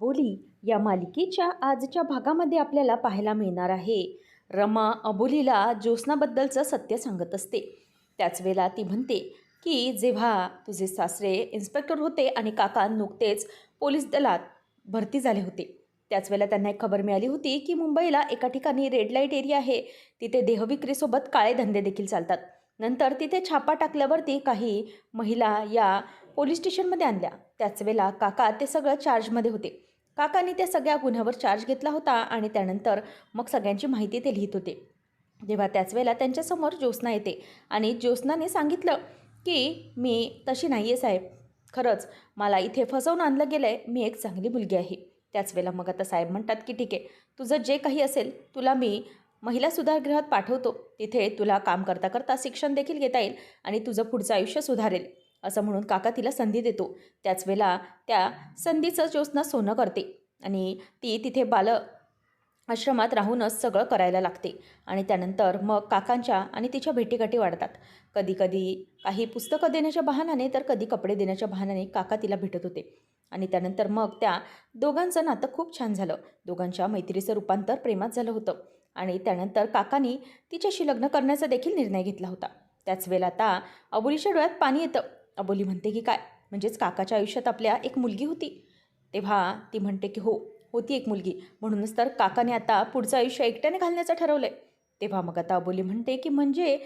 अबोली या मालिकेच्या आजच्या भागामध्ये आपल्याला पाहायला मिळणार आहे. रमा अबोलीला ज्योत्स्नाबद्दलचं सत्य सांगत असते. त्याच वेळेला ती म्हणते की जेव्हा तुझे सासरे इन्स्पेक्टर होते आणि काका नुकतेच पोलीस दलात भरती झाले होते. त्याच वेळेला त्यांना एक खबर मिळाली होती की मुंबईला एका ठिकाणी रेड लाइट एरिया आहे. तिथे देहविक्रीसोबत काळे धंदे देखील चालतात. नंतर तिथे छापा टाकल्यावरती काही महिला या पोलीस स्टेशनमध्ये आणल्या. त्याच वेळेला काका ते सगळं चार्जमध्ये होते. काकांनी त्या सगळ्या गुन्ह्यावर चार्ज घेतला होता आणि त्यानंतर मग सगळ्यांची माहिती ते लिहित होते. तेव्हा त्याच वेळेला त्यांच्यासमोर ज्योत्स्ना येते आणि ज्योत्स्नाने सांगितलं की मी तशी नाही आहे साहेब. खरंच मला इथे फसवून आणलं गेलं आहे मी एक चांगली मुलगी आहे. त्याच वेळेला मग आता साहेब म्हणतात की ठीक आहे. तुझं जे काही असेल तुला मी महिला सुधारगृहात पाठवतो. तिथे तुला काम करता करता शिक्षण देखील घेता येईल आणि तुझं पुढचं आयुष्य सुधारेल. असं म्हणून काका तिला संधी देतो. त्याच वेळेला त्या संधीचं ज्योत्स्ना सोनं करते आणि ती तिथे बाल आश्रमात राहूनच सगळं करायला लागते आणि त्यानंतर मग काकांच्या आणि तिच्या भेटीगाठी वाढतात. कधीकधी काही पुस्तकं देण्याच्या बहाण्याने तर कधी कपडे देण्याच्या बहाण्याने काका तिला भेटत होते. आणि त्यानंतर मग त्या दोघांचं नातं खूप छान झालं. दोघांच्या मैत्रीचं रूपांतर प्रेमात झालं होतं आणि त्यानंतर काकानी तिच्याशी लग्न करण्याचा देखील निर्णय घेतला होता. त्याच वेळेला आता अबोलीच्या डोळ्यात पाणी येतं. अबोली म्हणते की काय? म्हणजेच काकाच्या आयुष्यात आपल्या एक मुलगी होती. तेव्हा ती म्हणते की हो होती एक मुलगी. म्हणूनच तर काकाने आता पुढचं आयुष्य एकट्याने घालण्याचं ठरवलं आहे तेव्हा मग आता अबोली म्हणते की म्हणजे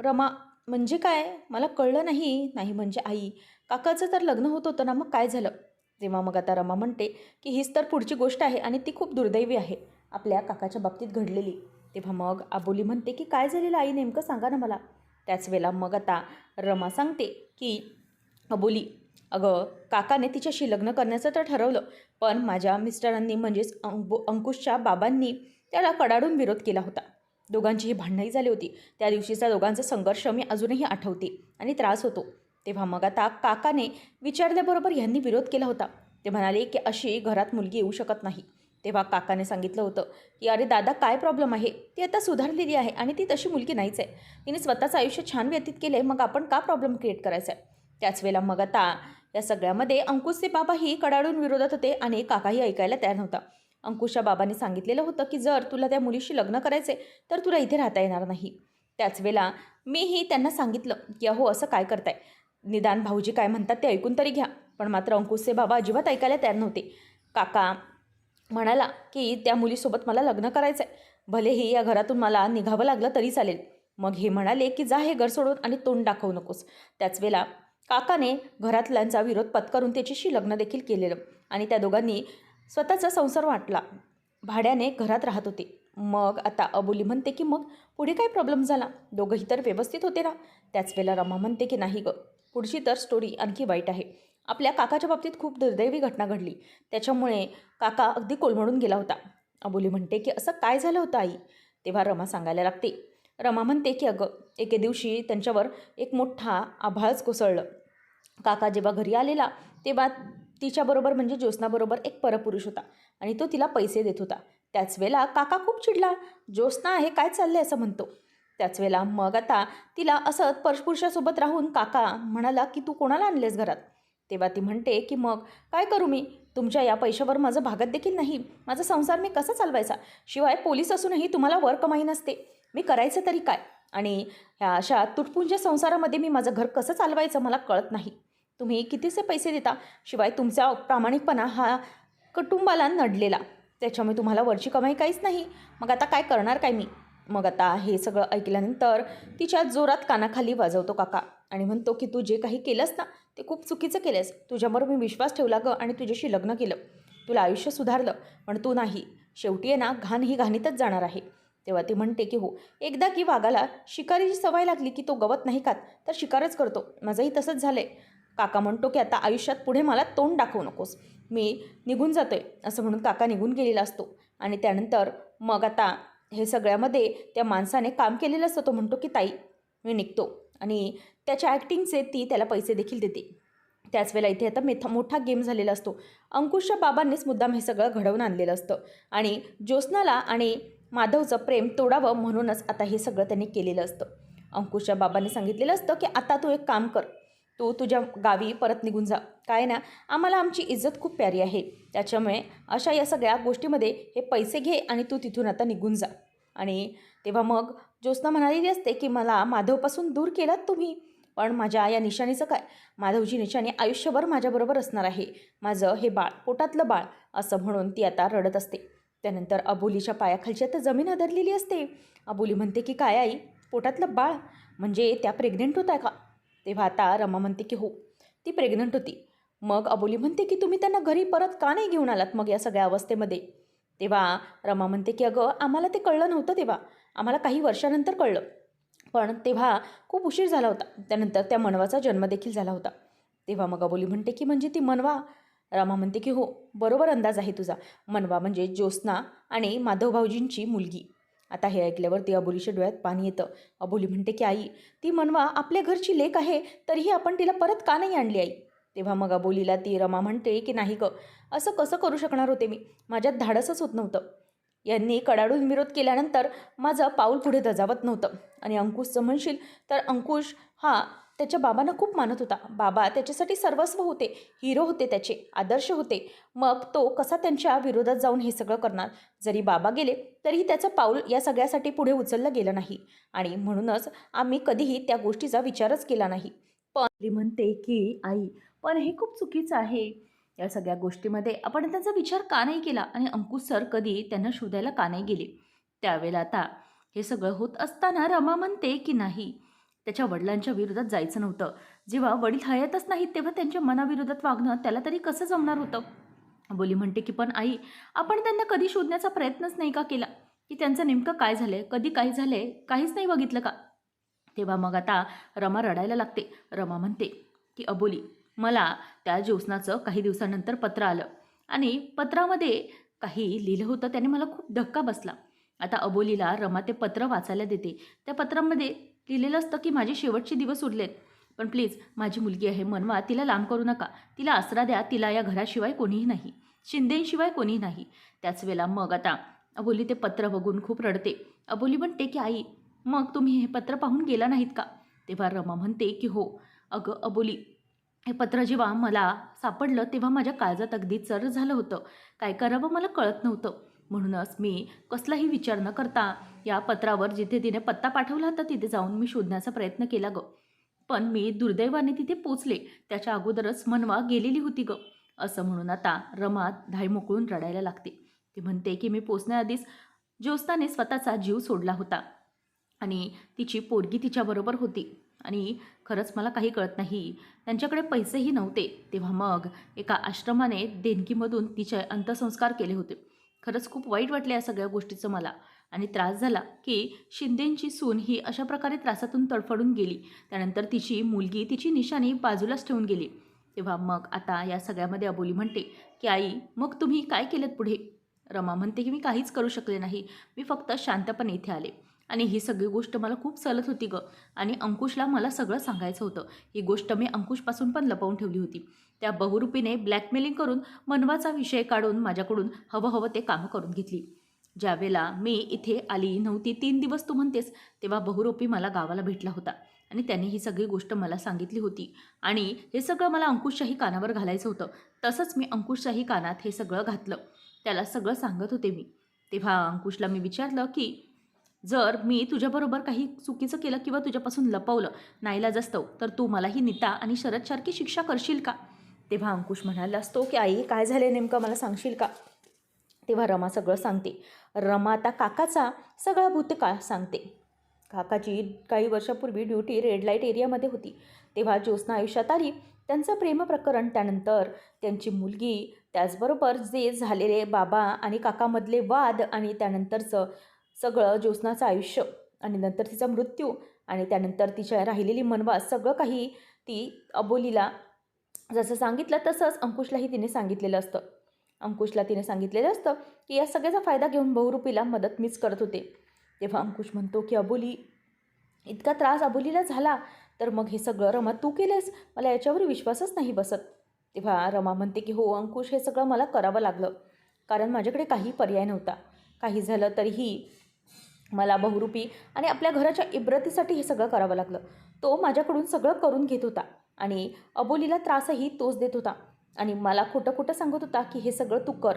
रमा म्हणजे काय? मला कळलं नाही नाही म्हणजे आई. काकाचं तर लग्न होत होतं ना मग काय झालं? तेव्हा मग आता रमा म्हणते की हीच तर पुढची गोष्ट आहे आणि ती खूप दुर्दैवी आहे. आपल्या काकाच्या बाबतीत घडलेली. तेव्हा मग अबोली म्हणते की काय झालेलं आई नेमकं सांगा ना मला. त्याच वेळेला मग आता रमा सांगते की अबोली अगं काकाने तिच्याशी लग्न करण्याचं तर ठरवलं पण माझ्या मिस्टरांनी म्हणजेच अंकु अंकुशच्या बाबांनी त्याला कडाडून विरोध केला होता. दोघांचीही भांडणंही झाली होती. त्या दिवशीचा दोघांचा संघर्ष मी अजूनही आठवते आणि त्रास होतो. तेव्हा मग आता काकाने विचारल्याबरोबर यांनी विरोध केला होता. ते म्हणाले की अशी घरात मुलगी येऊ शकत नाही. तेव्हा काकाने सांगितलं होतं की अरे दादा काय प्रॉब्लेम आहे? ती आता सुधारलेली आहे आणि ती तशी मुलगी नाहीच आहे. तिने स्वतःचं आयुष्य छान व्यतीत केलं आहे मग आपण का प्रॉब्लेम क्रिएट करायचा आहे त्याच वेळेला मग आता या सगळ्यामध्ये अंकुशचे बाबाही कडाडून विरोधात होते आणि काकाही ऐकायला तयार नव्हता. अंकुशच्या बाबांनी सांगितलेलं होतं की जर तुला त्या मुलीशी लग्न करायचे तर तुला इथे राहता येणार नाही. त्याच वेळेला मीही त्यांना सांगितलं की अहो असं काय करताय? निदान भाऊजी काय म्हणतात ते ऐकून तरी घ्या. पण मात्र अंकुशचे बाबा अजिबात ऐकायला तयार नव्हते. काका म्हणाला की त्या मुलीसोबत मला लग्न करायचं आहे भलेही या घरातून मला निघावं लागलं तरी चालेल. मग हे म्हणाले की जा हे घर सोडून आणि तोंड दाखवू नकोस. त्याच वेळेला काकाने घरातल्यांचा विरोध पत्करून त्याच्याशी लग्न देखील केलेलं आणि त्या दोघांनी स्वतःचा संसार वाटला. भाड्याने घरात राहत होते. मग आता अबोली म्हणते की मग पुढे काय प्रॉब्लेम झाला? दोघंही तर व्यवस्थित होते ना? त्याच वेळेला रमा म्हणते की नाही गं. पुढची तर स्टोरी आणखी वाईट आहे. आपल्या काकाच्या बाबतीत खूप दुर्दैवी घटना घडली. त्याच्यामुळे काका अगदी कोलमडून गेला होता. अबोली म्हणते की असं काय झालं होतं आई? तेव्हा रमा सांगायला लागते. रमा म्हणते की अगं एके दिवशी त्यांच्यावर एक मोठा आभाळच कोसळलं. काका जेव्हा घरी आलेला तेव्हा तिच्याबरोबर म्हणजे ज्योत्स्नाबरोबर एक परपुरुष होता आणि तो तिला पैसे देत होता. त्याच वेळेला काका खूप चिडला. ज्योत्स्ना आहे काय चाललंय? असं म्हणतो. त्याच वेळेला मग आता तिला असं परपुरुषासोबत राहून काका म्हणाला की तू कोणाला आणलेस घरात? तेव्हा ती म्हणते की मग काय करू मी? तुमच्या या पैशावर माझं भागत देखील नाही. माझा संसार मी कसा चालवायचा? शिवाय पोलीस असूनही तुम्हाला वर कमाई नसते. मी करायचं तरी काय? आणि ह्या अशा तुटपुंज्या संसारामध्ये मी माझं घर कसं चालवायचं मला कळत नाही. तुम्ही कितीसे पैसे देता? शिवाय तुमचा प्रामाणिकपणा हा कुटुंबाला नडलेला. त्याच्यामुळे तुम्हाला वरची कमाई काहीच नाही. मग आता काय करणार काय मी? मग आता हे सगळं ऐकल्यानंतर तिच्या जोरात कानाखाली वाजवतो काका आणि म्हणतो की तू जे काही केलंस ना ते खूप चुकीचं केलंस तुझ्यावर मी विश्वास ठेवला गं आणि तुझ्याशी लग्न केलं. तुला आयुष्य सुधारलं पण तू नाही. शेवटी आहे ना घाण ही घाणीतच जाणार आहे. तेव्हा ती म्हणते की हो. एकदा की वाघाला शिकारीची सवय लागली की तो गवत नाही खात तर शिकारच करतो. माझंही तसंच झालं आहे काका म्हणतो की आता आयुष्यात पुढे मला तोंड दाखवू नकोस. मी निघून जातोय असं म्हणून काका निघून गेलेला असतो. आणि त्यानंतर मग आता हे सगळ्यामध्ये त्या माणसाने काम केलेलं असतं. तो म्हणतो की ताई मी निघतो. आणि त्याच्या ॲक्टिंगचे ती त्याला पैसे देखील देते. त्याच वेळेला इथे आता मेथा मोठा गेम झालेला असतो. अंकुशच्या बाबांनीच मुद्दाम हे सगळं घडवून आणलेलं असतं. आणि ज्योत्स्नाला आणि माधवचं प्रेम तोडावं म्हणूनच आता हे सगळं त्यांनी केलेलं असतं. अंकुशच्या बाबांनी सांगितलेलं असतं की आता तू एक काम कर. तू तुझ्या गावी परत निघून जा. काय ना आम्हाला आमची इज्जत खूप प्यारी आहे. त्याच्यामुळे अशा या सगळ्या गोष्टीमध्ये हे पैसे घे आणि तू तिथून आता निघून जा. आणि तेव्हा मग ज्योत्स्ना म्हणालेली असते की मला माधवपासून दूर केलात तुम्ही? पण माझ्या या निशाणीचं काय? माधवजी निशाणी आयुष्यभर माझ्याबरोबर असणार आहे. माझं हे बाळ पोटातलं बाळ असं म्हणून ती आता रडत असते. त्यानंतर अबोलीच्या पायाखालची आता जमीन हदरलेली असते. अबोली म्हणते की काय आई? पोटातलं बाळ? म्हणजे त्या प्रेग्नेंट होत आहे का? तेव्हा आता रमा म्हणते की हो. ती प्रेग्नंट होती. मग अबोली म्हणते की तुम्ही त्यांना घरी परत का नाही घेऊन आलात मग या सगळ्या अवस्थेमध्ये? तेव्हा रमा म्हणते की अगं आम्हाला ते कळलं नव्हतं तेव्हा. आम्हाला काही वर्षानंतर कळलं. पण तेव्हा खूप उशीर झाला होता. त्यानंतर त्या मनवाचा जन्म देखील झाला होता. तेव्हा मग अबोली म्हणते की म्हणजे ती मनवा? रमा म्हणते की हो बरोबर अंदाज आहे तुझा. मनवा म्हणजे ज्योत्स्ना आणि माधव भाऊजींची मुलगी. आता हे ऐकल्यावर ती अबोलीच्या डोळ्यात पाणी येतं. अबोली म्हणते की आई ती मनवा आपल्या घरची लेक आहे तरीही आपण तिला परत का नाही आणली आई? तेव्हा मग अबोलीला ती रमा म्हणते की नाही ग असं कसं करू शकणार होते मी? माझ्यात धाडसच होत नव्हतं. यांनी कडाडून विरोध केल्यानंतर माझं पाऊल पुढे दजावत नव्हतं. आणि अंकुशचं म्हणशील तर अंकुश हा त्याच्या बाबांना खूप मानत होता. बाबा त्याच्यासाठी सर्वस्व होते हिरो होते त्याचे आदर्श होते. मग तो कसा त्यांच्या विरोधात जाऊन हे सगळं करणार? जरी बाबा गेले तरीही त्याचं पाऊल या सगळ्यासाठी पुढे उचललं गेलं नाही. आणि म्हणूनच आम्ही कधीही त्या गोष्टीचा विचारच केला नाही. पण म्हणते की आई पण हे खूप चुकीचं आहे. या सगळ्या गोष्टीमध्ये. आपण त्यांचा विचार का नाही केला? आणि अंकुश सर कधी त्यांना शोधायला का नाही गेले? त्यावेळेला आता हे सगळं होत असताना रमा म्हणते की नाही त्याच्या वडिलांच्या विरोधात जायचं नव्हतं. जेव्हा वडील हयातच नाहीत तेव्हा त्यांच्या मनाविरोधात वागणं त्याला तरी कसं जमणार होतं? बोली म्हणते की पण आई आपण त्यांना कधी शोधण्याचा प्रयत्नच नाही का केला? की त्यांचं नेमकं काय झालंय? कधी काय झालंय? काहीच नाही बघितलं का? तेव्हा मग आता रमा रडायला लागते. रमा म्हणते की अबोली मला त्या ज्योत्स्नाचं काही दिवसानंतर पत्र आलं. आणि पत्रामध्ये काही लिहिलं होतं त्याने मला खूप धक्का बसला. आता अबोलीला रमा ते पत्र वाचायला देते. त्या पत्रामध्ये लिहिलेलं असतं की माझे शेवटचे दिवस उरलेत. पण प्लीज माझी मुलगी आहे मनवा तिला लांब करू नका. तिला आसरा द्या तिला या घराशिवाय कोणीही नाही. शिंदेशिवाय कोणीही नाही. त्याच वेळेला मग आता अबोली ते पत्र बघून खूप रडते. अबोली म्हणते की आई मग तुम्ही हे पत्र पाहून गेला नाहीत का? तेव्हा रमा म्हणते की हो. अगं अबोली हे पत्र जेव्हा मला सापडलं तेव्हा माझ्या काळजात अगदी चर झालं होतं. काय करावं मला कळत नव्हतं. म्हणूनच मी कसलाही विचार न करता या पत्रावर जिथे तिने पत्ता पाठवला होता तिथे जाऊन मी शोधण्याचा प्रयत्न केला ग. पण मी दुर्दैवाने तिथे पोचले. त्याच्या अगोदरच मनवा गेलेली होती ग. असं म्हणून आता रमा धाय मोकळून रडायला लागते. ती म्हणते की मी पोचण्याआधीच ज्योस्ताने स्वतःचा जीव सोडला होता. आणि तिची पोरगी तिच्याबरोबर होती. आणि खरंच मला काही कळत नाही. त्यांच्याकडे पैसेही नव्हते. तेव्हा मग एका आश्रमाने देणगीमधून तिचे अंत्यसंस्कार केले होते. खरंच खूप वाईट वाटले या सगळ्या गोष्टीचं मला. आणि त्रास झाला की शिंदेंची सून ही अशा प्रकारे त्रासातून तडफडून गेली. त्यानंतर तिची मुलगी तिची निशाणी बाजूलाच ठेवून गेली. तेव्हा मग आता या सगळ्यामध्ये अबोली म्हणते की आई मग तुम्ही काय केलं पुढे? रमा म्हणते की मी काहीच करू शकले नाही. मी फक्त शांतपणे इथे आले. आणि ही सगळी गोष्ट मला खूप चलत होती ग. आणि अंकुशला मला सगळं सांगायचं होतं. ही गोष्ट मी अंकुशपासून पण लपवून ठेवली होती. त्या बहुरूपीने ब्लॅकमेलिंग करून मनवाचा विषय काढून माझ्याकडून हवं हवं ते कामं करून घेतली. ज्यावेळेला मी इथे आली नव्हती तीन दिवस तू म्हणतेस तेव्हा बहुरूपी मला गावाला भेटला होता. आणि त्याने ही सगळी गोष्ट मला सांगितली होती. आणि हे सगळं मला अंकुशच्याही कानावर घालायचं होतं. तसंच मी अंकुशच्याही कानात हे सगळं घातलं. त्याला सगळं सांगत होते मी. तेव्हा अंकुशला मी विचारलं की जर मी तुझ्याबरोबर काही चुकीचं केलं किंवा तुझ्यापासून लपवलं नाहीला जस्तव तर तू मलाही नीता आणि शरदसारखी शिक्षा करशील का? तेव्हा अंकुश म्हणाला असतो की आई काय झाले नेमकं मला सांगशील का? तेव्हा रमा सगळं सांगते. रमा आता काकाचा सगळा भूतकाळ सांगते. काकाची काही वर्षापूर्वी ड्युटी रेड लाइट एरियामध्ये होती. तेव्हा ज्योत्स्ना आयुष्यात आली. त्यांचं प्रेमप्रकरण त्यानंतर त्यांची मुलगी त्याचबरोबर जे झालेले बाबा आणि काकामधले वाद आणि त्यानंतरचं सगळं ज्योत्स्नाचं आयुष्य आणि नंतर तिचा मृत्यू आणि त्यानंतर तिच्या राहिलेली मनवास सगळं काही ती अबोलीला जसं सांगितलं तसंच अंकुशलाही तिने सांगितलेलं असतं. अंकुशला तिने सांगितलेलं असतं की या सगळ्याचा फायदा घेऊन बहुरूपीला मदत मीच करत होते. तेव्हा अंकुश म्हणतो की अबोली इतका त्रास अबोलीला झाला तर मग हे सगळं रमा तू केलेस मला याच्यावर विश्वासच नाही बसत. तेव्हा रमा म्हणते की हो अंकुश हे सगळं मला करावं लागलं. कारण माझ्याकडे काही पर्याय नव्हता. काही झालं तरीही मला बहुरूपी आणि आपल्या घराच्या इब्रतीसाठी हे सगळं करावं लागलं. तो माझ्याकडून सगळं करून घेत होता आणि अबोलीला त्रासही तोच देत होता. आणि मला खोटं खोटं सांगत होता की हे सगळं तू कर.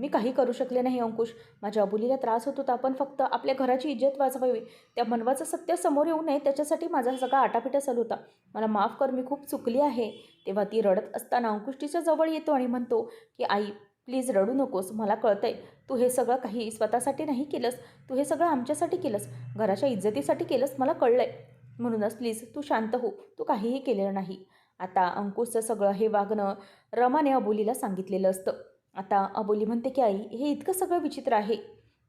मी काही करू शकले नाही अंकुश. माझ्या अबोलीला त्रास होत होता पण फक्त आपल्या घराची इज्जत वाचवावी त्या मनवाचं सत्य समोर येऊ नये त्याच्यासाठी माझा सगळा आटापिटा चालू होता. मला माफ कर मी खूप चुकली आहे. तेव्हा ती रडत असताना अंकुश तिच्या जवळ येतो आणि म्हणतो की आई प्लीज रडू नकोस मला कळतंय. तू हे सगळं काही स्वतःसाठी नाही केलंस. तू हे सगळं आमच्यासाठी केलंस. घराच्या इज्जतीसाठी केलंस मला कळलंय. म्हणूनच प्लीज तू शांत हो. तू काहीही केलेलं नाही. आता अंकुशचं सगळं हे वागणं रमाने अबोलीला सांगितलेलं असतं. आता अबोली म्हणते की आई हे इतकं सगळं विचित्र आहे.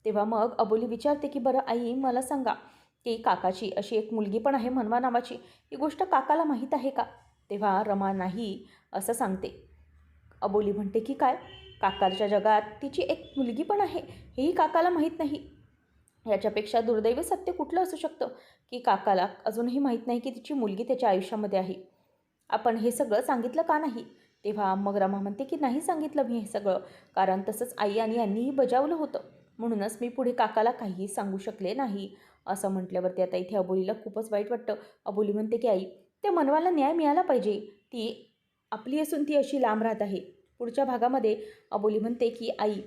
तेव्हा मग अबोली विचारते की बरं आई मला सांगा की काकाची अशी एक मुलगी पण आहे मनवा नावाची. ही गोष्ट काकाला माहीत आहे का? तेव्हा रमा नाही असं सांगते. अबोली म्हणते की काय? काकाच्या जगात तिची एक मुलगी पण आहे हेही काकाला माहीत नाही. याच्यापेक्षा दुर्दैवी सत्य कुठलं असू शकतं? की काकाला अजूनही माहीत नाही की तिची मुलगी त्याच्या आयुष्यामध्ये आहे. आपण हे सगळं सांगितलं का नाही? तेव्हा मग रमा म्हणते की नाही सांगितलं मी हे सगळं कारण तसंच आई आणि यांनीही बजावलं होतं. म्हणूनच मी पुढे काकाला काहीही सांगू शकले नाही. असं म्हटल्यावरती आता इथे अबोलीला खूपच वाईट वाटतं. अबोली म्हणते की आई त्या मनवाला न्याय मिळाला पाहिजे. ती आपली असून ती अशी लांब राहत आहे. पुढच्या भागामध्ये अबोली म्हणते की आई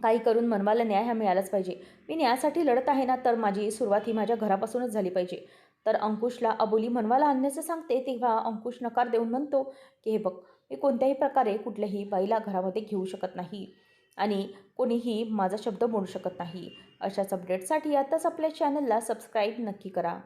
काही करून मनवाला न्याय हा मिळालाच पाहिजे. मी न्यायासाठी लढत आहे ना तर माझी सुरुवात ही माझ्या घरापासूनच झाली पाहिजे तर अंकुशला अबोली मनवाला आणण्याचं सांगते तेव्हा अंकुश नकार देऊन म्हणतो की हे बघ मी कोणत्याही प्रकारे कुठल्याही बाईला घरामध्ये घेऊ शकत नाही आणि कोणीही माझा शब्द मोडू शकत नाही. अशाच अपडेटसाठी आताच आपल्या चॅनलला सबस्क्राईब नक्की करा.